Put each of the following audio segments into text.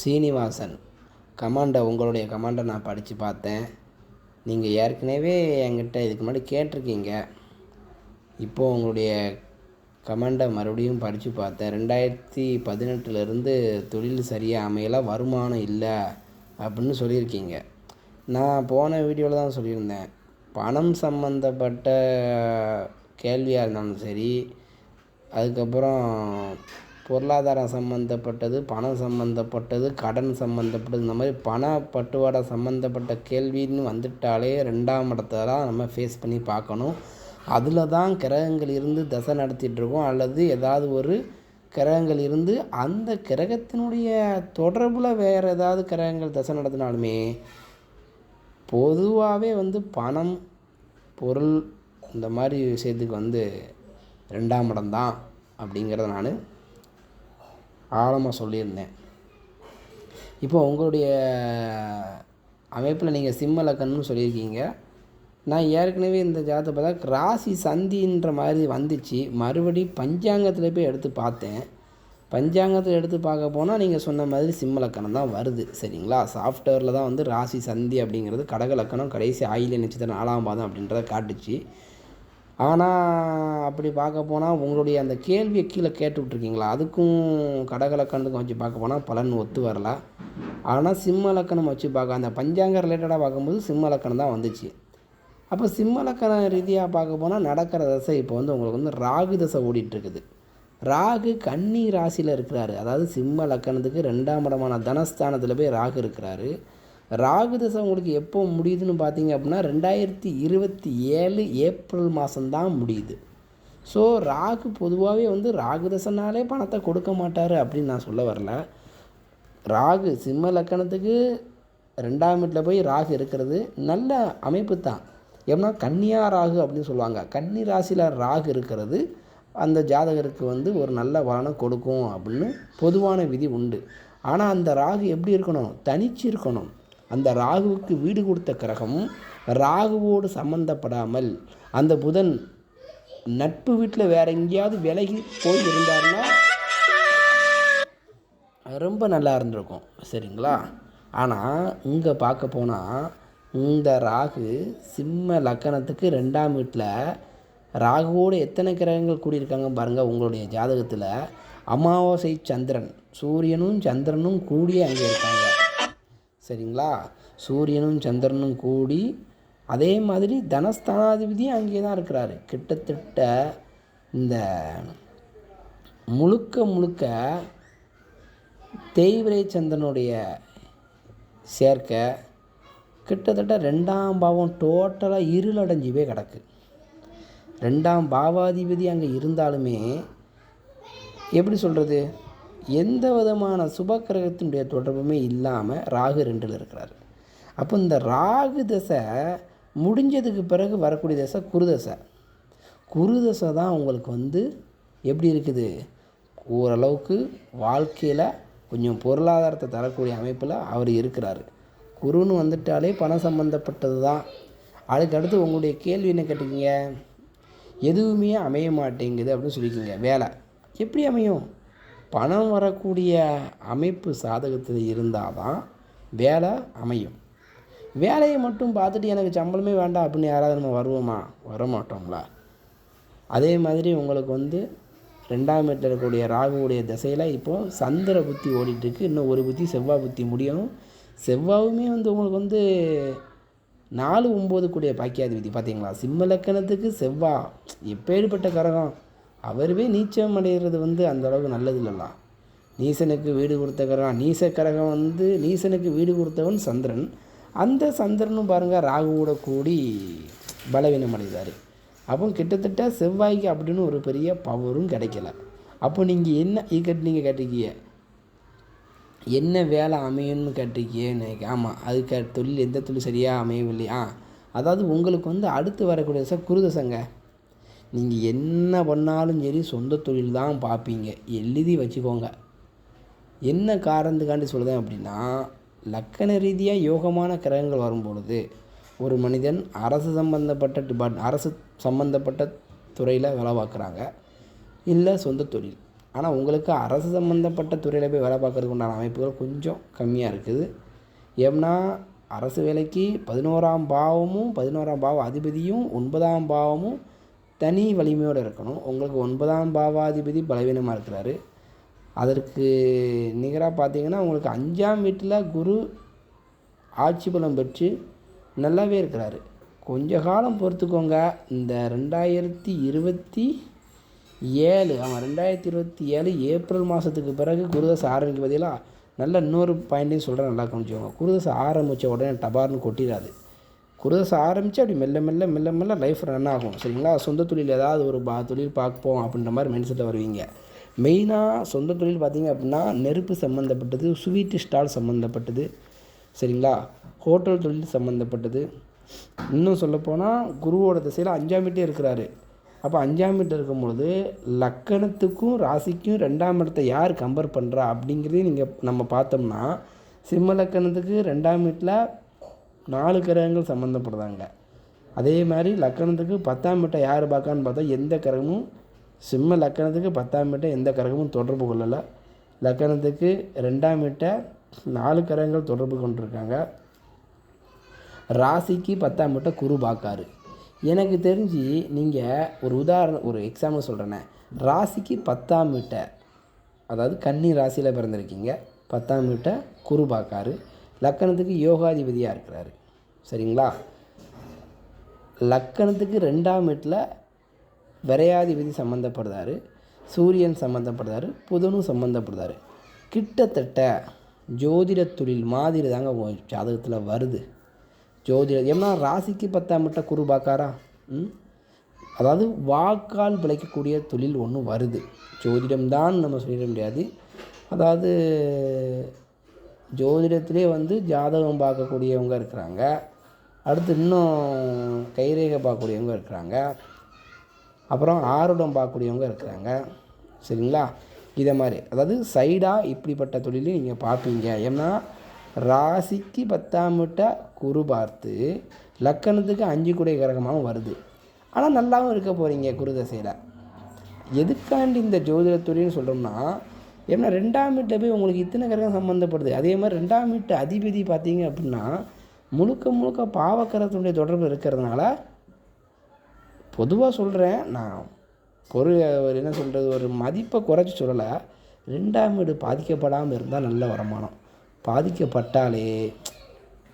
சீனிவாசன். கமாண்டை உங்களுடைய கமாண்டை நான் படித்து பார்த்தேன். நீங்கள் ஏற்கனவே என்கிட்ட இதுக்கு முன்னாடி கேட்டிருக்கீங்க. இப்போது உங்களுடைய கமாண்டை மறுபடியும் படித்து பார்த்தேன். ரெண்டாயிரத்தி பதினெட்டுலேருந்து தொழில் சரியாக அமையல வருமானம் இல்லை அப்படின்னு சொல்லியிருக்கீங்க. நான் போன வீடியோவில் தான் சொல்லியிருந்தேன். பணம் சம்மந்தப்பட்ட கேள்வியாக இருந்தாலும் சரி அதுக்கப்புறம் பொருளாதாரம் சம்மந்தப்பட்டது பணம் சம்மந்தப்பட்டது கடன் சம்மந்தப்பட்டது இந்த மாதிரி பண பட்டுவாடா சம்மந்தப்பட்ட கேள்வின்னு வந்துட்டாலே ரெண்டாம் இடத்துல தான் நம்ம ஃபேஸ் பண்ணி பார்க்கணும். அதில் தான் கிரகங்கள் இருந்து தசை நடத்திட்டுருக்கோம் அல்லது ஏதாவது ஒரு கிரகங்கள் இருந்து அந்த கிரகத்தினுடைய தொடர்பில் வேறு ஏதாவது கிரகங்கள் தசை நடத்தினாலுமே பொதுவாகவே வந்து பணம் பொருள் இந்த மாதிரி விஷயத்துக்கு வந்து ரெண்டாம் இடம் தான் அப்படிங்கிறத நான் ஆழமாக சொல்லியிருந்தேன். இப்போ உங்களுடைய அமைப்பில் நீங்கள் சிம்ம லக்கணம்னு சொல்லியிருக்கீங்க. நான் ஏற்கனவே இந்த ஜாதகத்தை பார்த்தா ராசி சந்தின்ற மாதிரி வந்துச்சு. மறுபடி பஞ்சாங்கத்தில் போய் எடுத்து பார்த்தேன். பஞ்சாங்கத்தில் எடுத்து பார்க்க போனால் நீங்கள் சொன்ன மாதிரி சிம்ம லக்கணம் தான் வருது. சரிங்களா? சாஃப்ட்வேரில் தான் வந்து ராசி சந்தி அப்படிங்கிறது கடக லக்கணம் கடைசி ஆயில நட்சத்திரம் நாலாம் பாதம் அப்படின்றத காட்டுச்சு. ஆனால் அப்படி பார்க்க போனால் உங்களுடைய அந்த கேள்வியை கீழே கேட்டு விட்ருக்கீங்களா அதுக்கும் கடகலக்கணத்துக்கும் வச்சு பார்க்க போனால் பலன் ஒத்து வரல. ஆனால் சிம்ம லக்கணம் வச்சு பார்க்க அந்த பஞ்சாங்க ரிலேட்டடாக பார்க்கும்போது சிம்ம லக்கணம் தான் வந்துச்சு. அப்போ சிம்ம லக்கண ரீதியாக பார்க்க போனால் நடக்கிற தசை இப்போ வந்து உங்களுக்கு வந்து ராகு தசை ஓடிட்டுருக்குது. ராகு கன்னி ராசியில் இருக்கிறாரு. அதாவது சிம்ம லக்கணத்துக்கு ரெண்டாம் இடமான தனஸ்தானத்தில் போய் ராகு இருக்கிறாரு. ராகு தசை உங்களுக்கு எப்போ முடியுதுன்னு பார்த்தீங்க அப்படின்னா ரெண்டாயிரத்தி இருபத்தி ஏழு ஏப்ரல் மாதம்தான் முடியுது. ஸோ ராகு பொதுவாகவே வந்து ராகு தசைனாலே பணத்தை கொடுக்க மாட்டார் அப்படின்னு நான் சொல்ல வரல. ராகு சிம்ம லக்கணத்துக்கு ரெண்டாம் வீட்டில் போய் ராகு இருக்கிறது நல்ல அமைப்பு தான். எப்படின்னா கன்னியா ராகு அப்படின்னு சொல்லுவாங்க. கன்னி ராசியில் ராகு இருக்கிறது அந்த ஜாதகருக்கு வந்து ஒரு நல்ல பலனை கொடுக்கும் அப்படின்னு பொதுவான விதி உண்டு. ஆனால் அந்த ராகு எப்படி இருக்கணும்? தனிச்சு இருக்கணும். அந்த ராகுவுக்கு வீடு கொடுத்த கிரகம் ராகுவோடு சம்மந்தப்படாமல் அந்த புதன் நட்பு வீட்டில் வேற எங்கேயாவது விலகி போய் இருந்தாருன்னா ரொம்ப நல்லா இருந்திருக்கும். சரிங்களா? ஆனால் இங்கே பார்க்க போனால் இந்த ராகு சிம்ம லக்கணத்துக்கு ரெண்டாம் வீட்டில் ராகுவோடு எத்தனை கிரகங்கள் கூடியிருக்காங்க பாருங்கள் உங்களுடைய ஜாதகத்தில். அமாவாசை சந்திரன் சூரியனும் சந்திரனும் கூடிய அங்கே இருக்காங்க. சரிங்களா? சூரியனும் சந்திரனும் கூடி அதே மாதிரி தனஸ்தானாதிபதியும் அங்கே தான் இருக்கிறாரு. கிட்டத்தட்ட இந்த முழுக்க முழுக்க தேய்விரை சந்திரனுடைய சேர்க்கை கிட்டத்தட்ட ரெண்டாம் பாவம் டோட்டலாக இருளடைஞ்சிவே கிடக்கு. ரெண்டாம் பாவாதிபதி அங்கே இருந்தாலுமே எப்படி சொல்கிறது எந்த விதமான சுபக்கிரகத்தினுடைய தொடர்புமே இல்லாமல் ராகு ரெண்டில் இருக்கிறார். அப்போ இந்த ராகு தசை முடிஞ்சதுக்கு பிறகு வரக்கூடிய தசை குருதசை குருதசை தான் உங்களுக்கு வந்து எப்படி இருக்குது? ஓரளவுக்கு வாழ்க்கையில் கொஞ்சம் பொருளாதாரத்தை தரக்கூடிய அமைப்பில் அவர் இருக்கிறார். குருன்னு வந்துட்டாலே பணம் சம்மந்தப்பட்டது தான். அதுக்கு அடுத்து உங்களுடைய கேள்வி என்ன கேட்டிருக்கீங்க எதுவுமே அமைய மாட்டேங்குது அப்படின்னு சொல்லிக்கிங்க. வேலை. எப்படி அமையும்? பணம் வரக்கூடிய அமைப்பு சாதகத்தில் இருந்தால் தான் வேலை அமையும். வேலையை மட்டும் பார்த்துட்டு எனக்கு சம்பளமே வேண்டாம் அப்படின்னு யாராவது நம்ம வருவோமா? வர மாட்டோங்களா அதே மாதிரி உங்களுக்கு வந்து ரெண்டாம் இடத்துல இருக்கக்கூடிய ராகுவுடைய திசையில் இப்போது சந்திர புத்தி ஓடிட்டுருக்கு. இன்னும் ஒரு புத்தி செவ்வாய் புத்தி முடியணும். செவ்வாவுமே வந்து உங்களுக்கு வந்து நாலு ஒம்பது கூடிய பாக்கியாதிபதி. பார்த்தீங்களா சிம்ம லக்கணத்துக்கு செவ்வா. எப்பேற்பட்ட கரகம் அவருவே நீச்சம் அடைகிறது வந்து அந்த அளவுக்கு நல்லது இல்லைல்ல நீசனுக்கு வீடு கொடுத்த கரகம் நீச கிரகம் வந்து நீசனுக்கு வீடு கொடுத்தவன் சந்திரன். அந்த சந்திரனும் பாருங்கள் ராகுவோட கூடி பலவீனம் அடைந்தார் அப்போ கிட்டத்தட்ட செவ்வாய்க்கு அப்படின்னு ஒரு பெரிய பவரும் கிடைக்கல. அப்போ நீங்கள் என்ன கேட்டு நீங்கள் கேட்டிருக்கீங்க? என்ன வேலை அமையும்னு கேட்டிருக்கீங்க? ஆமாம் அதுக்கு தொழில் எந்த தொழில் சரியாக அமையவில்லையா? அதாவது உங்களுக்கு வந்து அடுத்து வரக்கூடிய தசை குருதசங்க நீங்கள் என்ன பண்ணாலும் சரி சொந்த தொழில் தான் பார்ப்பீங்க. எழுதி வச்சுக்கோங்க. என்ன காரணத்துக்காண்டி சொல்லுதேன் அப்படின்னா லக்கண ரீதியாக யோகமான கிரகங்கள் வரும்பொழுது ஒரு மனிதன் அரசு சம்பந்தப்பட்ட டிபார்ட் அரசு சம்பந்தப்பட்ட துறையில் வேலை பார்க்குறாங்க. இல்லை சொந்த தொழில். ஆனால் உங்களுக்கு அரசு சம்மந்தப்பட்ட துறையில் போய் வேலை பார்க்கறதுக்கு உண்டான அமைப்புகள் கொஞ்சம் கம்மியாக இருக்குது. ஏன்னா அரசு வேலைக்கு பதினோராம் பாவமும் பதினோராம் பாவ அதிபதியும் ஒன்பதாம் பாவமும் தனி வலிமையோடு இருக்கணும். உங்களுக்கு ஒன்பதாம் பாவாதிபதி பலவீனமாக இருக்கிறாரு. அதற்கு நிகராக பார்த்தீங்கன்னா உங்களுக்கு அஞ்சாம் வீட்டில் குரு ஆட்சி பலம் பெற்று நல்லாவே இருக்கிறாரு. கொஞ்ச காலம் பொறுத்துக்கோங்க. இந்த ரெண்டாயிரத்தி இருபத்தி ஏழு ஆமாம் ரெண்டாயிரத்தி இருபத்தி ஏழு ஏப்ரல் மாதத்துக்கு பிறகு குருதசை ஆரம்பிக்க பதிலாக நல்ல இன்னொரு பாயிண்ட்டையும் சொல்கிறேன் நல்லா கவனிச்சுக்கோங்க. குருதசை ஆரம்பித்த உடனே டபார்னு கொட்டிடாது. குருதசை ஆரம்பித்து அப்படி மெல்ல மெல்ல மெல்ல மெல்ல லைஃப் ரன் ஆகும். சரிங்களா? சொந்த தொழில் ஏதாவது ஒரு பா தொழில் பார்ப்போம் அப்படின்ற மாதிரி மைண்ட் செட்டில் வருவீங்க. மெயினாக சொந்த தொழில் பார்த்தீங்க அப்படின்னா நெருப்பு சம்மந்தப்பட்டது ஸ்வீட்டு ஸ்டால் சம்மந்தப்பட்டது சரிங்களா? ஹோட்டல் தொழில் சம்மந்தப்பட்டது இன்னும் சொல்லப்போனால் குருவோட திசையில் அஞ்சாம் வீட்டே இருக்கிறாரு. அப்போ அஞ்சாம் வீட்டில் இருக்கும்பொழுது லக்கணத்துக்கும் ராசிக்கும் ரெண்டாம் இடத்தை யார் கம்பேர் பண்ணுறா அப்படிங்கிறதையும் நீங்கள் நம்ம பார்த்தோம்னா சிம்ம லக்கணத்துக்கு ரெண்டாம் வீட்டில் நாலு கிரகங்கள் சம்மந்தப்படுதாங்க அதே மாதிரி லக்கணத்துக்கு பத்தாம் வீட்டை யார் பார்க்கான்னு பார்த்தா எந்த கிரகமும் சிம்ம லக்கணத்துக்கு பத்தாம் வீட்டை எந்த கிரகமும் தொடர்பு கொள்ளலை. லக்கணத்துக்கு ரெண்டாம் வீட்டை நாலு கிரகங்கள் தொடர்பு கொண்டிருக்காங்க. ராசிக்கு பத்தாம் வீட்டை குரு பார்க்காரு. எனக்கு தெரிஞ்சு நீங்கள் ஒரு உதாரணம் ஒரு எக்ஸாம்பிள் சொல்கிறேனே ராசிக்கு பத்தாம் வீட்டை அதாவது கன்னி ராசியில் பிறந்திருக்கீங்க. பத்தாம் வீட்டை குரு பார்க்காரு. லக்கணத்துக்கு யோகாதிபதியாக இருக்கிறாரு. சரிங்களா? லக்கணத்துக்கு ரெண்டாம் வீட்டில் விரையாதிபதி சம்மந்தப்படுறாரு சூரியன் சம்மந்தப்படுறாரு புதனும் சம்மந்தப்படுறாரு கிட்டத்தட்ட ஜோதிட தொழில் மாதிரி தாங்க ஜாதகத்தில் வருது. ஜோதிட ஏன்னா ராசிக்கு பத்தாம் விட்ட குரு பார்க்காரா? ம்? அதாவது வாக்கால் பிழைக்கக்கூடிய தொழில் ஒன்று வருது. ஜோதிடம்தான் நம்ம சொல்லிட முடியாது. அதாவது ஜோதிடத்திலே வந்து ஜாதகம் பார்க்கக்கூடியவங்க இருக்கிறாங்க. அடுத்து இன்னும் கைரேகை பார்க்கக்கூடியவங்க இருக்கிறாங்க. அப்புறம் ஆருடம் பார்க்கக்கூடியவங்க இருக்கிறாங்க. சரிங்களா? இதை மாதிரி. அதாவது சைடாக இப்படிப்பட்ட தொழிலையும் நீங்கள் பார்ப்பீங்க. ஏன்னா ராசிக்கு பத்தாம் வீட்டை குரு பார்த்து லக்கணத்துக்கு அஞ்சு குடை கிரகமாகவும் வருது. ஆனால் நல்லாவும் இருக்க போகிறீங்க குரு தசையில். எதுக்காண்டி இந்த ஜோதிட தொழில்னு சொல்கிறோம்னா ஏன்னா ரெண்டாம் வீட்டில் போய் உங்களுக்கு இத்தனை கிரகம் சம்மந்தப்படுது அதே மாதிரி ரெண்டாம் வீட்டு அதிபதி பார்த்தீங்க அப்படின்னா முழுக்க முழுக்க பாவக்கரத்துடைய தொடர்பு இருக்கிறதுனால பொதுவாக சொல்கிறேன் நான் ஒரு ஒரு என்ன சொல்கிறது ஒரு மதிப்பை குறைச்சி சொல்லலை. ரெண்டாம் வீடு பாதிக்கப்படாமல் இருந்தால் நல்ல வருமானம். பாதிக்கப்பட்டாலே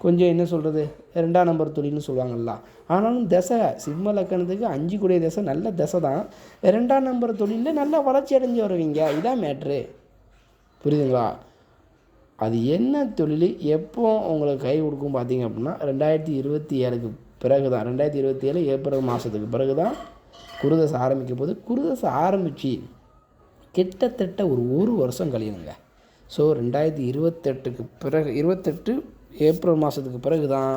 கொஞ்சம் என்ன சொல்கிறது ரெண்டாம் நம்பர் தொழில்னு சொல்லுவாங்கல்ல. ஆனாலும் தசை சிம்ம லக்கணத்துக்கு அஞ்சு கூடிய தசை நல்ல தசை தான். ரெண்டாம் நம்பர் தொழிலில் நல்லா வளர்ச்சி அடைஞ்சு வருவீங்க. இதான் மேட்ரு புரியுதுங்களா? அது என்ன தொழில்? எப்போ உங்களுக்கு கை கொடுக்கும் பார்த்தீங்க அப்படின்னா ரெண்டாயிரத்தி இருபத்தி ஏழுக்கு பிறகு தான் ரெண்டாயிரத்தி இருபத்தி ஏழு ஏப்ரல் மாதத்துக்கு பிறகு தான் குருதசை ஆரம்பிக்கும் போது குருதசை ஆரம்பித்து கிட்டத்தட்ட ஒரு ஒரு வருஷம் கழியணுங்க ஸோ ரெண்டாயிரத்தி இருபத்தெட்டுக்கு பிறகு இருபத்தெட்டு ஏப்ரல் மாதத்துக்கு பிறகு தான்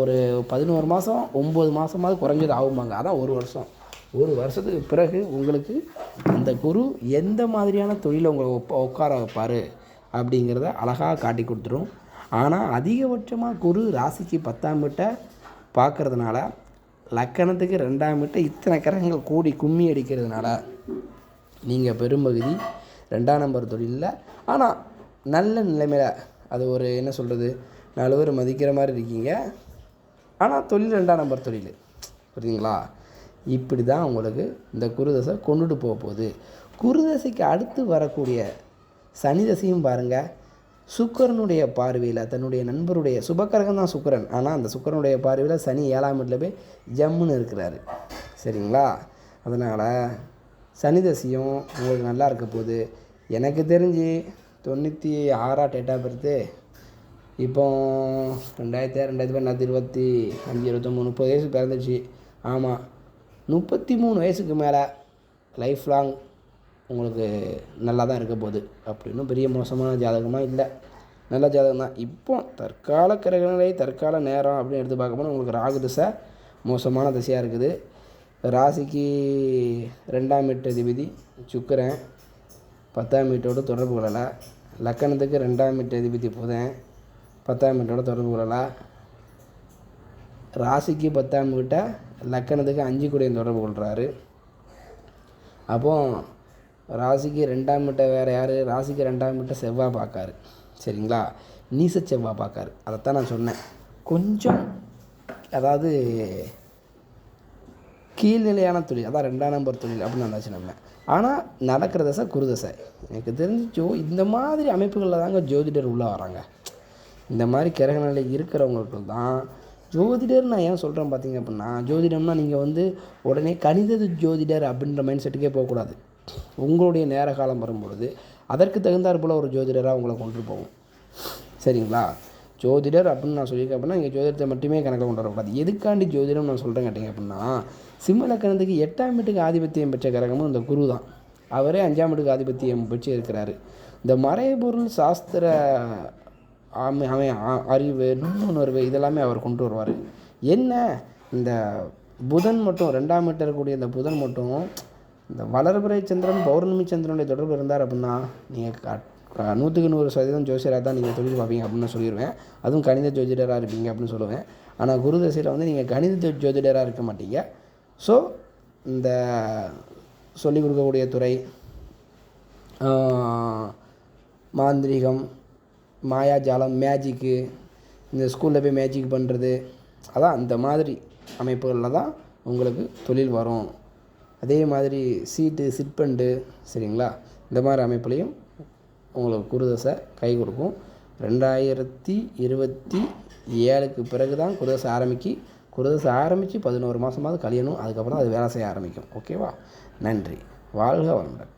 ஒரு பதினோரு மாதம் ஒம்பது மாதமாவது குறைஞ்சது ஆகுமாங்க அதான் ஒரு வருஷம். ஒரு வருஷத்துக்கு பிறகு உங்களுக்கு அந்த குரு எந்த மாதிரியான தொழிலை உங்களை ஒப்ப உட்கார வைப்பார் அப்படிங்கிறத அழகாக காட்டி கொடுத்துரும். ஆனால் அதிகபட்சமாக குரு ராசிக்கு பத்தாம் வீட்டை பார்க்கறதுனால லக்கணத்துக்கு ரெண்டாம் வீட்டை இத்தனை கிரகங்கள் கூடி கும்மி அடிக்கிறதுனால நீங்கள் பெரும்பகுதி ரெண்டாம் நம்பர் தொழிலில். ஆனால் நல்ல நிலைமையில் அது ஒரு என்ன சொல்கிறது நாலு பேர் மதிக்கிற மாதிரி இருக்கீங்க. ஆனால் தொழில் ரெண்டாம் நம்பர் தொழில். புரியுதுங்களா? இப்படி தான் உங்களுக்கு இந்த குருதசை கொண்டுட்டு போக போகுது. குருதசைக்கு அடுத்து வரக்கூடிய சனி தசையும் பாருங்கள் சுக்கரனுடைய பார்வையில் தன்னுடைய நண்பருடைய சுபக்கரகம் தான் சுக்கரன். ஆனால் அந்த சுக்கரனுடைய பார்வையில் சனி ஏழாம் வீட்டில் போய் ஜம்முன்னு இருக்கிறாரு. சரிங்களா? அதனால் சனி தசையும் உங்களுக்கு நல்லா இருக்க போகுது. எனக்கு தெரிஞ்சு தொண்ணூற்றி ஆறா டேட் ஆஃப் பர்த்து இப்போ ரெண்டாயிரத்தி ரெண்டாயிரத்தி ரெண்டாயிரத்தி இருபத்தி அஞ்சு இருபத்தொம்பது முப்பது வயசு பிறந்துச்சு. ஆமாம் முப்பத்தி மூணு வயசுக்கு மேலே லைஃப் லாங் உங்களுக்கு நல்லா தான் இருக்க போகுது. அப்படின்னு பெரிய மோசமான ஜாதகமாக இல்லை. நல்ல ஜாதகம் தான் இப்போ தற்கால கிரகநிலை தற்கால நேரம் அப்படின்னு எடுத்து பார்க்கும்போது உங்களுக்கு ராகு திசை மோசமான திசையாக இருக்குது. ராசிக்கு ரெண்டாம் வீட்டு அதிபதி சுக்கரன். பத்தாம் வீட்டோடு தொடர்பு கொள்ளலாம் லக்கணத்துக்கு ரெண்டாம் வீட்டு அதிபதி புதன். பத்தாம் வீட்டோட தொடர்பு கொள்ளலாம் ராசிக்கு பத்தாம் வீட்டை? லக்கணத்துக்கு அஞ்சு கூடையும் தொடர்பு கொள்கிறாரு அப்போ ராசிக்கு ரெண்டாம் வீட்டை வேறு யார்? ராசிக்கு ரெண்டாம் வீட்டை செவ்வாய் பார்க்காரு. சரிங்களா? நீச செவ்வாய் பார்க்காரு. அதைத்தான் நான் சொன்னேன். கொஞ்சம் அதாவது கீழ்நிலையான தொழில் அதான் ரெண்டாம் நம்பர் தொழில் அப்படின்னு வந்தாச்சு நம்ம ஆனால் நடக்கிற தசை குருதசை எனக்கு தெரிஞ்சு ஜோ இந்த மாதிரி அமைப்புகளில் தாங்க ஜோதிடர் உள்ளே வராங்க. இந்த மாதிரி கிரக நிலை இருக்கிறவங்களுக்கு தான் ஜோதிடர் நான் ஏன் சொல்கிறேன் பார்த்தீங்க அப்படின்னா ஜோதிடம்னா நீங்கள் வந்து உடனே கணித ஜோதிடர் அப்படின்ற மைண்ட் செட்டுக்கே போகக்கூடாது. உங்களுடைய நேர காலம் வரும்பொழுது அதற்கு தகுந்தாற்போல் ஒரு ஜோதிடராக உங்களை கொண்டு போகும். சரிங்களா? ஜோதிடர் அப்படின்னு நான் சொல்லியிருக்கேன் அப்படின்னா இங்கே ஜோதிடத்தை மட்டுமே கணக்கில் கொண்டு வரக்கூடாது. எதுக்காண்டி ஜோதிடம் நான் சொல்கிறேன் கேட்டிங்க அப்படின்னா சிம்மலக்கணத்துக்கு எட்டாம் வீட்டுக்கு ஆதிபத்தியம் பெற்ற கிரகமும் இந்த குரு தான். அவரே அஞ்சாம் வீட்டுக்கு ஆதிபத்தியம் பெற்று இருக்கிறாரு. இந்த மறைபொருள் சாஸ்திர ஆமை அவன் அறிவு நுண்ணுணர்வு இதெல்லாமே அவர் கொண்டு வருவார். என்ன? இந்த புதன் மட்டும் ரெண்டாம் வீட்டில் இருக்கக்கூடிய இந்த புதன் மட்டும் இந்த வளர்பிறை சந்திரன் பௌர்ணமி சந்திரனுடைய தொடர்பு இருந்தார் அப்படின்னா நீங்கள் நூற்றுக்கு நூறு சதவீதம் ஜோசியராக தான் நீங்கள் தொழில் பார்ப்பீங்க அப்படின்னு சொல்லிடுவேன் அதுவும் கணித ஜோதிடராக இருப்பீங்க அப்படின்னு சொல்லுவேன். ஆனால் குரு தசையில் வந்து நீங்கள் கணித ஜோதிடராக இருக்க மாட்டீங்க. ஸோ இந்த சொல்லிக் கொடுக்கக்கூடிய துறை மாந்திரிகம் மாந்திரீகம் மாயாஜாலம் மேஜிக்கு இந்த ஸ்கூலில் போய் மேஜிக் பண்ணுறது அதான் அந்த மாதிரி அமைப்புகளில் தான் உங்களுக்கு தொழில் வரும். அதே மாதிரி சீட்டு சிற்பண்டு சரிங்களா? இந்த மாதிரி அமைப்புலையும் உங்களுக்கு குருதசை கை கொடுக்கும். ரெண்டாயிரத்தி இருபத்தி ஏழுக்கு பிறகு தான் குருதசை ஆரம்பிக்கு குருதசை ஆரம்பித்து பதினோரு மாதமாவது கழியணும். அதுக்கப்புறம் அது வேலை செய்ய ஆரம்பிக்கும். ஓகேவா நன்றி. வாழ்க வளமுடன்.